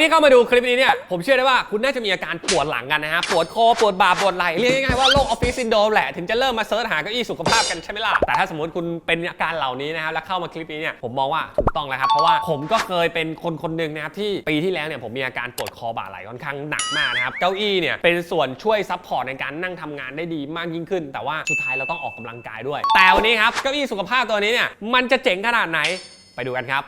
ที่เข้ามาดูคลิปนี้เนี่ยผมเชื่อได้ว่าคุณน่าจะมีอาการปวดหลังกันนะฮะปวดคอปวดบ่าปวดไหล่เรียกง่ายๆว่าโรคออฟฟิศซินโดรมแหละถึงจะเริ่มมาเซิร์ชหาเก้าอี้สุขภาพกันใช่ไหมล่ะแต่ถ้าสมมติคุณเป็นอาการเหล่านี้นะครับแล้วเข้ามาคลิปนี้เนี่ยผมมองว่าถูกต้องแล้วครับเพราะว่าผมก็เคยเป็นคนคนหนึ่งนะครับที่ปีที่แล้วเนี่ยผมมีอาการปวดคอบ่าไหล่ค่อนข้างหนักมากนะครับเก้าอี้เนี่ยเป็นส่วนช่วยซัพพอร์ตในการนั่งทำงานได้ดีมากยิ่งขึ้น แต่ว่าสุดท้ายเราต้องออกกำลังกายด้วย แต่วันนี้ครับเก้าอี้สุขภาพตัวนี้เนี่ยมันจะเจ๋งขนาดไหนไปดูกันครับ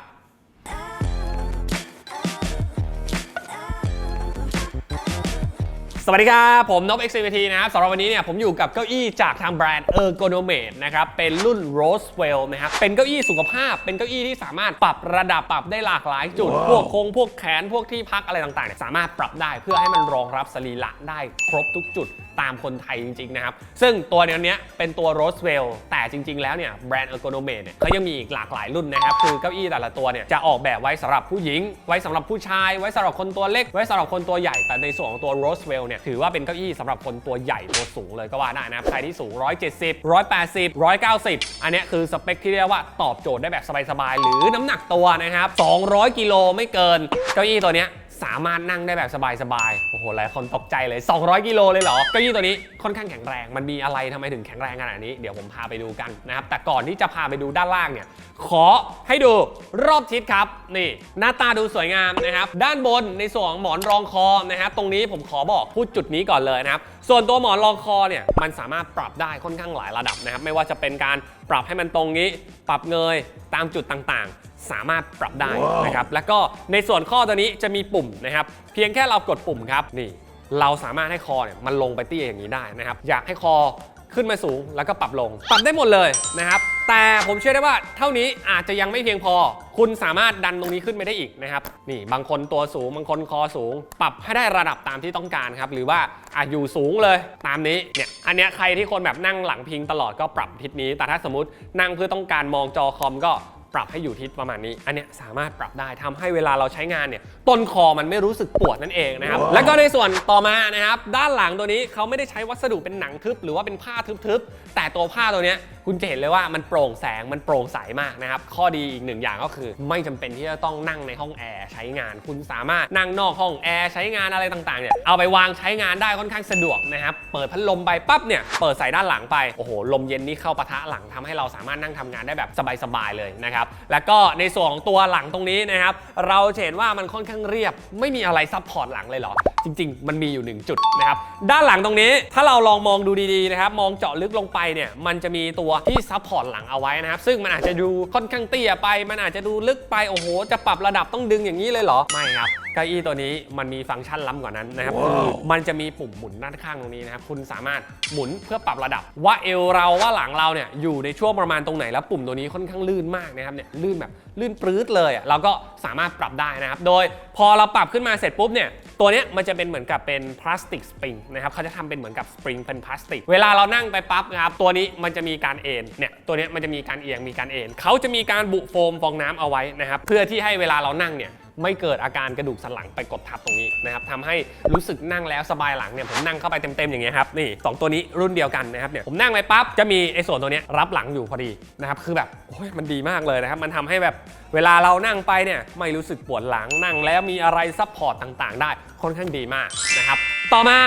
สวัสดีครับผมนบ XCVT นะครับสำหรับวันนี้เนี่ยผมอยู่กับเก้าอี้จากทางแบรนด์ Ergonomate นะครับเป็นรุ่น Rosewell นะครับเป็นเก้าอี้สุขภาพ เป็นเก้าอี้ที่สามารถปรับระดับปรับได้หลากหลายจุด พวกโครงพวกแขนพวกที่พักอะไรต่างๆเนี่ยสามารถปรับได้เพื่อให้มันรองรับสรีระได้ครบทุกจุด ตามคนไทยจริง ๆ นะครับ ซึ่งตัวเนี้ยเป็นตัว Rosewell แต่จริง ๆ แล้วเนี่ยแบรนด์ Ergonomate เนี่ยเขายังมีอีกหลากหลายรุ่นนะครับ คือเก้าอี้แต่ละตัวเนี่ยจะออกแบบไว้สำหรับผู้หญิง ไว้สำหรับผู้ชาย ไว้สำหรับคนตัวเล็ก ไว้สำหรับคนตัวใหญ่ แต่ในส่วนของตัว Rosewell เนี่ยถือว่าเป็นเก้าอี้สำหรับคนตัวใหญ่ตัวสูงเลยก็ว่าได้นะครับใครที่สูง 170 180 190 อันนี้คือสเปคที่เรียกว่าตอบโจทย์ได้แบบสบายๆหรือน้ำหนักตัวนะครับ200กิโลไม่เกินเก้าอี้ตัวเนี้ย สามารถนั่งได้แบบสบายๆ โอ้โห หลายคนตกใจเลย 200 กิโลเลยเหรอเก้าอี้ตัวนี้ค่อนข้างแข็งแรง มันมีอะไรทำไมถึงแข็งแรงขนาดนี้ เดี๋ยวผมพาไปดูกันนะครับ แต่ก่อนที่จะพาไปดูด้านล่างเนี่ย ขอให้ดูรอบทิศครับ นี่ หน้าตาดูสวยงามนะครับ ด้านบนในส่วนของหมอนรองคอนะครับ ตรงนี้ผมขอบอกพูดจุดนี้ก่อนเลยนะครับ ส่วนตัวหมอนรองคอเนี่ยมันสามารถปรับได้ค่อนข้างหลายระดับนะครับ ไม่ว่าจะเป็นการปรับให้มันตรงนี้ ปรับเงยตามจุดต่างๆ สามารถปรับได้นะครับ แล้วก็ในส่วนข้อตัวนี้จะมีปุ่มนะครับ เพียงแค่เรากดปุ่มครับนี่เราสามารถให้คอเนี่ยมันลงไปเตี้ยอย่างนี้ได้นะครับ อยากให้คอ ขึ้นมาสูงแล้วก็ปรับลง ปรับได้หมดเลยนะครับ แต่ผมเชื่อได้ว่าเท่านี้อาจจะยังไม่เพียงพอ คุณสามารถดันตรงนี้ขึ้นไปได้อีกนะครับ นี่บางคนตัวสูง บางคนคอสูง ปรับให้ได้ระดับตามที่ต้องการครับ หรือว่าอาอยู่สูงเลยตามนี้ เนี่ย อันเนี้ยใครที่คนแบบนั่งหลังพิงตลอดก็ปรับทิศนี้ แต่ถ้าสมมตินั่งเพื่อต้องการมองจอคอมก็ ปรับให้อยู่ทิศประมาณนี้ อันเนี้ยสามารถปรับได้ทำให้เวลาเราใช้งานเนี่ยต้นคอมันไม่รู้สึกปวดนั่นเองนะครับ แล้วก็ในส่วนต่อมานะครับด้านหลังตัวนี้เขาไม่ได้ใช้วัสดุเป็นหนังทึบ หรือว่าเป็นผ้าทึบๆแต่ตัวผ้าตัวเนี้ยคุณจะเห็นเลยว่ามันโปร่งแสงมันโปร่งใสมากนะครับ ข้อดีอีกหนึ่งอย่างก็คือ ไม่จำเป็นที่จะต้องนั่งในห้องแอร์ใช้งาน คุณสามารถนั่งนอกห้องแอร์ใช้งานอะไรต่างๆเนี่ยเอาไปวางใช้งานได้ค่อนข้างสะดวกนะครับเปิดพัดลมไปปั๊บเนี่ยเปิดใส่ด้านหลังไปโอ้โหลมเย็นนี่เข้าปะทะหลังทำให้เราสามารถนั่งทำงานได้แบบสบายๆเลยนะครับแล้วก็ในส่วนของตัวหลังตรงนี้นะครับ เราจะเห็นว่ามันค่อนข้างเรียบ ไม่มีอะไรซับพอร์ตหลังเลยเหรอ จริง ๆ มันมีอยู่หนึ่งจุดนะครับ ด้านหลังตรงนี้ถ้าเราลองมองดูดีๆนะครับ มองเจาะลึกลงไปเนี่ย มันจะมีตัวที่ซับพอร์ตหลังเอาไว้นะครับ ซึ่งมันอาจจะดูค่อนข้างเตี้ยไป มันอาจจะดูลึกไป โอ้โห จะปรับระดับต้องดึงอย่างนี้เลยเหรอ ไม่ครับเก้าอี้ตัวนี้มันมีฟังก์ชันล้ำกว่านั้นนะครับคือมันจะมีปุ่มหมุนด้านข้างตรงนี้นะครับ คุณสามารถหมุนเพื่อปรับระดับ ว่าเอวเราว่าหลังเราเนี่ยอยู่ในช่วงประมาณตรงไหนแล้วปุ่มตัวนี้ค่อนข้างลื่นมากนะครับเนี่ยลื่นแบบลื่นปลื้ดเลยอะเราก็สามารถปรับได้นะครับ โดยพอเราปรับขึ้นมาเสร็จปุ๊บเนี่ย ตัวเนี้ยมันจะเป็นเหมือนกับเป็นพลาสติกสปริงนะครับเขาจะทำเป็นเหมือนกับสปริงเป็นพลาสติก เวลาเรานั่งไปปั๊บนะครับตัวนี้มันจะมีการเอ็นเนี่ยตัวเนี้ยมันจะมีการเอียงมีการเอ็นเขาจะมีการบุโฟมฟองน้ำเอาไว้นะครับเพื่อที่ให้เวลาเรานั่งเนี่ย ไม่เกิดอาการกระดูกสันหลังไปกดทับตรงนี้นะครับทำให้รู้สึกนั่งแล้วสบายหลังเนี่ยผมนั่งเข้าไปเต็มๆอย่างเงี้ยครับนี่สองตัวนี้รุ่นเดียวกันนะครับเนี่ยผมนั่งไปปั๊บจะมีไอ้ส่วนตัวนี้รับหลังอยู่พอดีนะครับคือแบบโอ้ยมันดีมากเลยนะครับมันทำให้แบบเวลาเรานั่งไปเนี่ยไม่รู้สึกปวดหลังนั่งแล้วมีอะไรซัพพอร์ตต่างๆ ได้ค่อนข้างดีมากนะครับต่อมา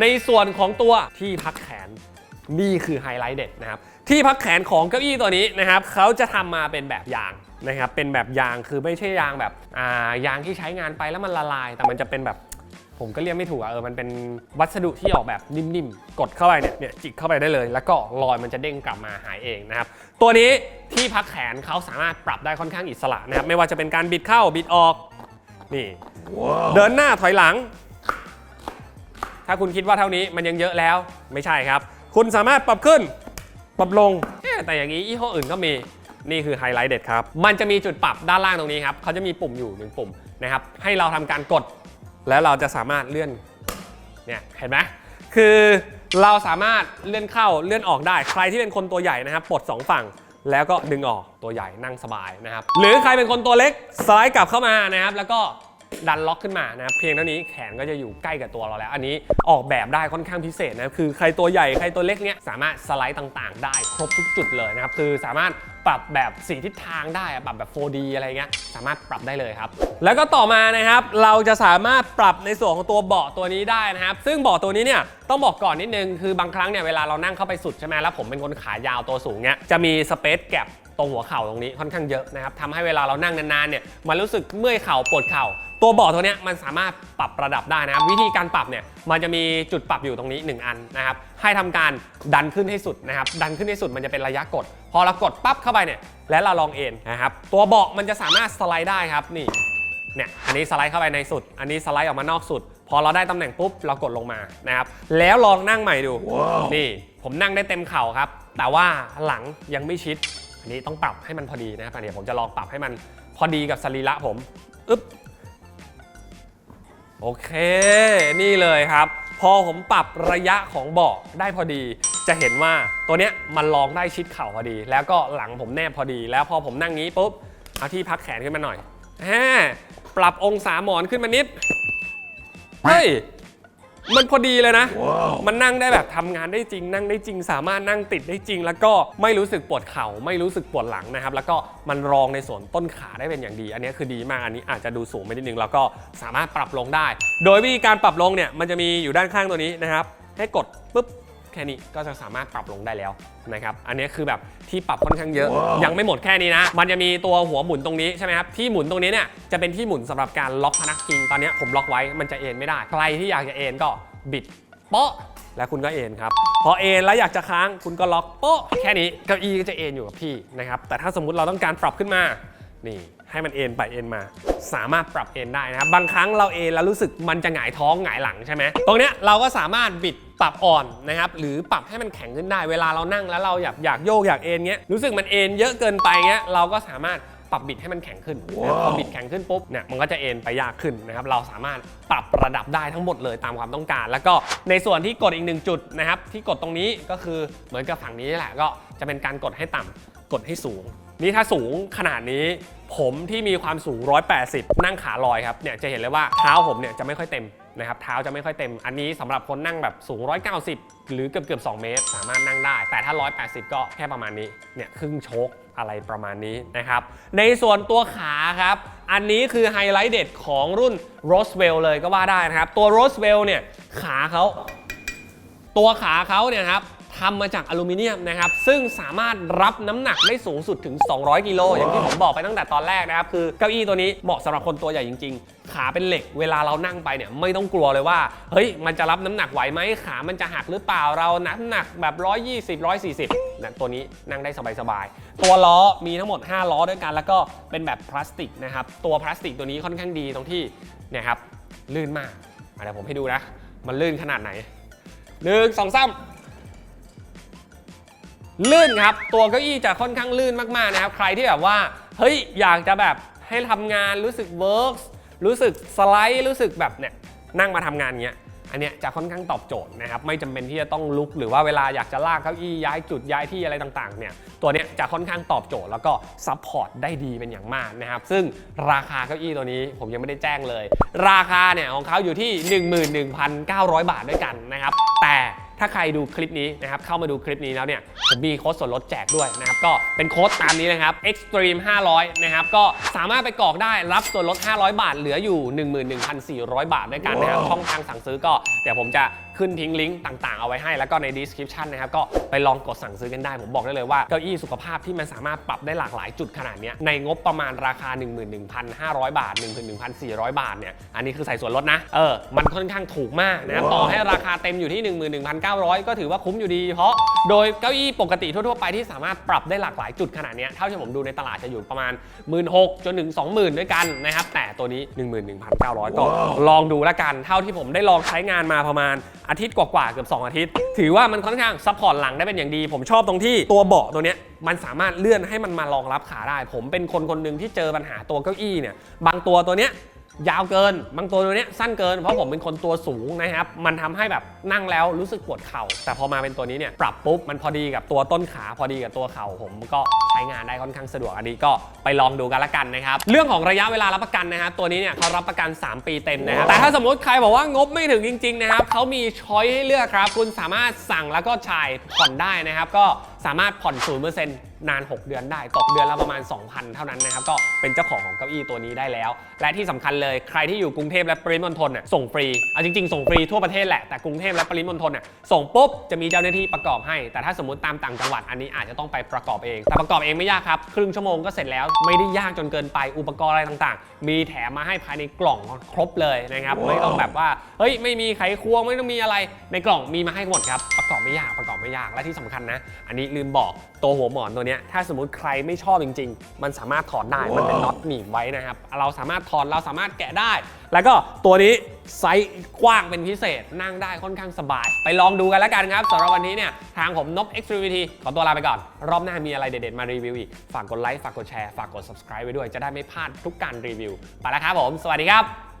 ในส่วนของตัวที่พักแขนนี่คือไฮไลท์เด็ดนะครับที่พักแขนของเก้าอี้ตัวนี้นะครับเขาจะทำมาเป็นแบบยาง นะครับเป็นแบบยางคือไม่ใช่ยางแบบอ่ายางที่ใช้งานไปแล้วมันละลาย แต่มันจะเป็นแบบผมก็เรียกไม่ถูกอะเออมันเป็นวัสดุที่ออกแบบนิ่มๆ กดเข้าไปเนี่ยเนี่ยจิกเข้าไปได้เลย แล้วก็รอยมันจะเด้งกลับมาหายเองนะครับตัวนี้ที่พักแขนเขาสามารถปรับได้ค่อนข้างอิสระนะครับไม่ว่าจะเป็นการบิดเข้าบิดออกนี่เดินหน้าถอยหลัง ถ้าคุณคิดว่าเท่านี้มันยังเยอะแล้วไม่ใช่ครับ คุณสามารถปรับขึ้น ปรับลงเอ๊ะแต่อย่างนี้ยี่ห้ออื่นก็มี นี่คือไฮไลท์เด็ดครับ มันจะมีจุดปรับด้านล่างตรงนี้ครับเขาจะมีปุ่มอยู่หนึ่งปุ่มนะครับ ให้เราทำการกด แล้วเราจะสามารถเลื่อน เนี่ย เห็นไหมคือเราสามารถเลื่อนเข้าเลื่อนออกได้ ใครที่เป็นคนตัวใหญ่นะครับปลดสองฝั่งแล้วก็ดึงออกตัวใหญ่นั่งสบายนะครับ หรือใครเป็นคนตัวเล็กสไลด์กลับเข้ามานะครับ แล้วก็ดันล็อกขึ้นมานะครับเพียงเท่านี้แขนก็จะอยู่ใกล้กับตัวเราแล้ว อันนี้ออกแบบได้ค่อนข้างพิเศษนะคือใครตัวใหญ่ใครตัวเล็กเนี้ยสามารถสไลด์ต่างๆ ได้ครบทุกจุดเลยนะครับคือสามารถ ปรับแบบสีทิศทางได้อะปรับแบบ 4D อะไรเงี้ยสามารถปรับได้เลยครับ แล้วก็ต่อมานะครับเราจะสามารถปรับในส่วนของตัวเบาะตัวนี้ได้นะครับ ซึ่งเบาะตัวนี้เนี่ยต้องบอกก่อนนิดนึงคือบางครั้งเนี่ยเวลาเรานั่งเข้าไปสุดใช่ไหมแล้วผมเป็นคนขายาวตัวสูงเนี่ยจะมีสเปซแก p ตรงหัวเข่าตรงนี้ค่อนข้างเยอะนะครับทำให้เวลาเรานั่งนานๆเนี่ยมันรู้สึกเมื่อยเข่าปวดเข่า ตัวเบาะตัวเนี้ยมันสามารถปรับระดับได้นะครับวิธีการปรับเนี่ยมันจะมีจุดปรับอยู่ตรงนี้ 1 อันนะครับให้ทำการดันขึ้นให้สุดนะครับดันขึ้นให้สุดมันจะเป็นระยะกด พอเรากดปั๊บเข้าไปเนี่ยแล้วเราลองเอนนะครับตัวเบาะมันจะสามารถสไลด์ได้ครับนี่เนี่ยอันนี้สไลด์เข้าไปในสุด อันนี้สไลด์ออกมานอกสุด พอเราได้ตำแหน่งปุ๊บเรากดลงมานะครับแล้วลองนั่งใหม่ดูนี่ผมนั่งได้เต็มเข่าครับ แต่ว่าหลังยังไม่ชิด อันนี้ต้องปรับให้มันพอดีนะครับอันนี้ผมจะลองปรับให้มันพอดีกับสรีระผมอึ๊บโอเค นี่เลยครับ พอผมปรับระยะของเบาะได้พอดี จะเห็นว่าตัวเนี้ยมันรองได้ชิดเข่าพอดี แล้วก็หลังผมแนบพอดี แล้วพอผมนั่งนี้ปุ๊บเอาที่พักแขนขึ้นมาหน่อยแฮปรับองศาหมอนขึ้นมานิด เฮ้ย มันพอดีเลยนะ มันนั่งได้แบบทำงานได้จริง นั่งได้จริง สามารถนั่งติดได้จริง แล้วก็ไม่รู้สึกปวดเข่าไม่รู้สึกปวดหลังนะครับ แล้วก็มันรองในส่วนต้นขาได้เป็นอย่างดี อันนี้คือดีมากอันนี้อาจจะดูสูงไปนิดนึงแล้วก็สามารถปรับลงได้ โดยวิธีการปรับลงเนี่ยมันจะมีอยู่ด้านข้างตัวนี้นะครับ ให้กดปุ๊บ แค่นี้ก็จะสามารถปรับลงได้แล้วนะครับ อันนี้คือแบบที่ปรับค่อนข้างเยอะ ยังไม่หมดแค่นี้นะ มันจะมีตัวหัวหมุนตรงนี้ใช่ไหมครับ ที่หมุนตรงนี้เนี่ยจะเป็นที่หมุนสำหรับการล็อกพนักพิง ตอนนี้ผมล็อกไว้มันจะเอนไม่ได้ ใครที่อยากจะเอนก็บิดโป๊ะแล้วคุณก็เอนครับ พอเอนแล้วอยากจะค้างคุณก็ล็อกโป๊ะแค่นี้เก้าอี้ก็จะเอนอยู่กับพี่นะครับ แต่ถ้าสมมุติเราต้องการปรับขึ้นมา นี่ ให้มันเอ็นไปเอ็นมา สามารถปรับเอ็นได้นะครับบางครั้งเราเอ็นแล้วรู้สึกมันจะหงายท้องหงายหลังใช่ไหมตรงเนี้ยเราก็สามารถบิดปรับอ่อนนะครับหรือปรับให้มันแข็งขึ้นได้ เวลาเรานั่งแล้วเราอยากอยากโยกอยากเอ็นเงี้ยรู้สึกมันเอ็นเยอะเกินไปเงี้ยเราก็สามารถปรับบิดให้มันแข็งขึ้นพอบิดแข็งขึ้นปุ๊บเนี่ยมันก็จะเอ็นไปยากขึ้นนะครับ เราสามารถปรับระดับได้ทั้งหมดเลยตามความต้องการ แล้วก็ในส่วนที่กดอีกหนึ่งจุดนะครับ ที่กดตรงนี้ก็คือเหมือนกับฝั่งนี้แหละก็จะเป็นการกดให้ต่ำกดให้สูง นี่ถ้าสูงขนาดนี้ผมที่มีความสูง 180 นั่งขาลอยครับ เนี่ยจะเห็นเลยว่าเท้าผมเนี่ยจะไม่ค่อยเต็มนะครับเท้าจะไม่ค่อยเต็ม อันนี้สำหรับคนนั่งแบบสูง 190 หรือเกือบเกือบ2เมตร สามารถนั่งได้ แต่ถ้า 180 ก็แค่ประมาณนี้ เนี่ยครึ่งชคอะไรประมาณนี้นะครับ ในส่วนตัวขาครับ อันนี้คือไฮไลท์เด็ดของรุ่น Roswell เลยก็ว่าได้นะครับ ตัว Roswell เนี่ยขาเขา ตัวขาเขาเนี่ยครับ ทำมาจากอลูมิเนียมนะครับ ซึ่งสามารถรับน้ำหนักได้สูงสุดถึง 200 กิโลอย่างที่ผมบอกไปตั้งแต่ตอนแรกนะครับ คือเก้าอี้ตัวนี้เหมาะสำหรับคนตัวใหญ่จริง ๆ ขาเป็นเหล็กเวลาเรานั่งไปเนี่ยไม่ต้องกลัวเลยว่า เฮ้ย มันจะรับน้ำหนักไหวไหมขามันจะหักหรือเปล่าเราน้ำหนักแบบ 120 140นะตัวนี้นั่งได้สบายๆตัวล้อมีทั้งหมด 5 ล้อด้วยกัน แล้วก็เป็นแบบพลาสติกนะครับตัวพลาสติกตัวนี้ค่อนข้างดีตรงที่เนี่ยครับลื่นมากเดี๋ยวผมให้ดูนะ มันลื่นขนาดไหนหนึ่งสองสาม ลื่นครับ ตัวเก้าอี้จะค่อนข้างลื่นมากๆนะครับ ใครที่แบบว่า เฮ้ย อยากจะแบบให้ทำงานรู้สึกเวิร์กรู้สึกสไลด์ รู้สึกแบบเนี่ยนั่งมาทำงานเงี้ย อันเนี้ยจะค่อนข้างตอบโจทย์นะครับ ไม่จำเป็นที่จะต้องลุก หรือว่าเวลาอยากจะลากเก้าอี้ย้ายจุดย้ายที่อะไรต่างๆ เนี่ย ตัวเนี้ยจะค่อนข้างตอบโจทย์แล้วก็ซัพพอร์ตได้ดีเป็นอย่างมากนะครับ ซึ่งราคาเก้าอี้ตัวนี้ผมยังไม่ได้แจ้งเลย ราคาเนี่ยของเขาอยู่ที่ 11,900 บาทด้วยกันนะครับ แต่ ถ้าใครดูคลิปนี้นะครับเข้ามาดูคลิปนี้แล้วเนี่ยผมมีโค้ดส่วนลดแจกด้วยนะครับก็เป็นโค้ดตามนี้นะครับ extreme 500นะครับก็สามารถไปกรอกได้รับส่วนลด 500 บาท เหลืออยู่ 11,400 บาทด้วยกันนะครับช่องทางสั่งซื้อก็เดี๋ยวผมจะ ขึ้นทิ้งลิงก์ต่างๆ เอาไว้ให้ แล้วก็ใน description นะครับก็ไปลองกดสั่งซื้อกันได้ ผมบอกได้เลยว่าเก้าอี้สุขภาพที่มันสามารถปรับได้หลากหลายจุดขนาดนี้ในงบประมาณราคา 11,500 บาท 11,400 บาทเนี่ยอันนี้คือใส่ส่วนลดนะเออมันค่อนข้างถูกมากนะต่อให้ราคาเต็มอยู่ที่ 11,900 ก็ถือว่าคุ้มอยู่ดี เพราะโดยเก้าอี้ปกติทั่วๆไปที่สามารถปรับได้หลากหลายจุดขนาดนี้เท่าที่ผมดูในตลาดจะอยู่ประมาณ 16,000จนถึง 20,000 ด้วยกันนะครับแต่ตัวนี้ 11,900ก็ลองดูแล้วกันเท่าที่ผมได้ลองใช้งานมาประมาณอาทิตย์กว่าๆเกือบ2 อาทิตย์ ถือว่ามันค่อนข้างซัพพอร์ตหลังได้เป็นอย่างดี ผมชอบตรงที่ตัวเบาะตัวเนี้ยมันสามารถเลื่อนให้มันมารองรับขาได้ ผมเป็นคนคนหนึ่งที่เจอปัญหาตัวเก้าอี้เนี่ยบางตัวตัวเนี้ย ยาวเกิน บางตัวตัวเนี้ยสั้นเกิน เพราะผมเป็นคนตัวสูงนะครับ มันทำให้แบบนั่งแล้วรู้สึกปวดเข่า แต่พอมาเป็นตัวนี้เนี่ยปรับปุ๊บมันพอดีกับตัวต้นขาพอดีกับตัวเข่าผมก็ใช้งานได้ค่อนข้างสะดวกอันนี้ก็ไปลองดูกันละกันนะครับ เรื่องของระยะเวลารับประกันนะครับตัวนี้เนี่ยเขารับประกัน 3 ปีเต็มนะครับ แต่ถ้าสมมติใครบอกว่างบไม่ถึงจริงๆนะครับเขามีช้อยให้เลือกครับ คุณสามารถสั่งแล้วก็จ่ายผ่อนได้นะครับ ก็สามารถผ่อน0%น นาน 6 เดือนได้ตกเดือนละประมาณ 2,000 เท่านั้นนะครับ ก็เป็นเจ้าของของเก้าอี้ตัวนี้ได้แล้ว และที่สำคัญเลยใครที่อยู่กรุงเทพและปริมณฑลน่ะส่งฟรีเอาจริงๆ ส่งฟรีทั่วประเทศแหละแต่กรุงเทพและปริมณฑลน่ะส่งปุ๊บจะมีเจ้าหน้าที่ประกอบให้ แต่ถ้าสมมติตามต่างจังหวัดอันนี้อาจจะต้องไปประกอบเอง แต่ประกอบเองไม่ยากครับครึ่งชั่วโมงก็เสร็จแล้ว ไม่ได้ยากจนเกินไปอุปกรณ์อะไรต่างๆ มีแถมมาให้ภายในกล่องครบเลยนะครับไม่ต้องแบบว่าเฮ้ยไม่มีไขควงไม่ต้องมีอะไรในกล่องมีมาให้หมดครับประกอบไม่ยากประกอบไม่ยากและที่สำคัญนะ อันนี้ลืมบอกตัวหัวหมอนตัวเนี้ยถ้าสมมติใครไม่ชอบจริง ๆ มันสามารถถอดได้มันเป็นน็อตหนีบไว้นะครับ เราสามารถถอดเราสามารถแกะได้ แล้วก็ตัวนี้ไซส์กว้างเป็นพิเศษนั่งได้ค่อนข้างสบาย ไปลองดูกันแล้วกันครับสำหรับวันนี้เนี่ยทางผมนบ Extremity ขอตัวลาไปก่อน รอบหน้ามีอะไรเด็ดๆมารีวิวอีก ฝากกดไลค์ฝากกดแชร์ฝากกด subscribe ไว้ด้วยจะได้ไม่พลาดทุกการรีวิวไปแล้วครับผม สวัสดีครับ